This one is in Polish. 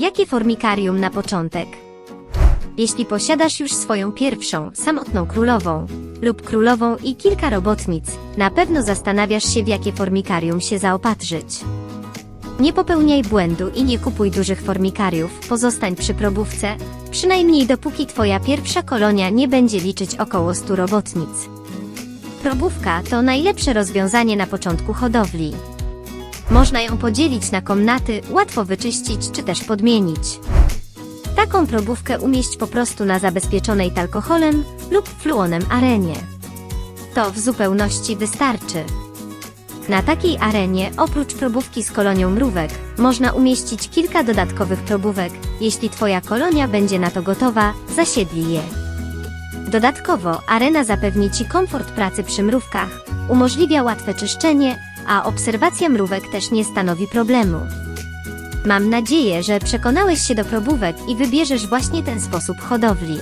Jakie formikarium na początek? Jeśli posiadasz już swoją pierwszą, samotną królową lub królową i kilka robotnic, na pewno zastanawiasz się w jakie formikarium się zaopatrzyć. Nie popełniaj błędu i nie kupuj dużych formikariów, pozostań przy probówce, przynajmniej dopóki twoja pierwsza kolonia nie będzie liczyć około 100 robotnic. Probówka to najlepsze rozwiązanie na początku hodowli. Można ją podzielić na komnaty, łatwo wyczyścić czy też podmienić. Taką probówkę umieść po prostu na zabezpieczonej alkoholem lub fluonem arenie. To w zupełności wystarczy. Na takiej arenie, oprócz probówki z kolonią mrówek, można umieścić kilka dodatkowych probówek. Jeśli Twoja kolonia będzie na to gotowa, zasiedli je. Dodatkowo, arena zapewni Ci komfort pracy przy mrówkach, umożliwia łatwe czyszczenie, a obserwacja mrówek też nie stanowi problemu. Mam nadzieję, że przekonałeś się do probówek i wybierzesz właśnie ten sposób hodowli.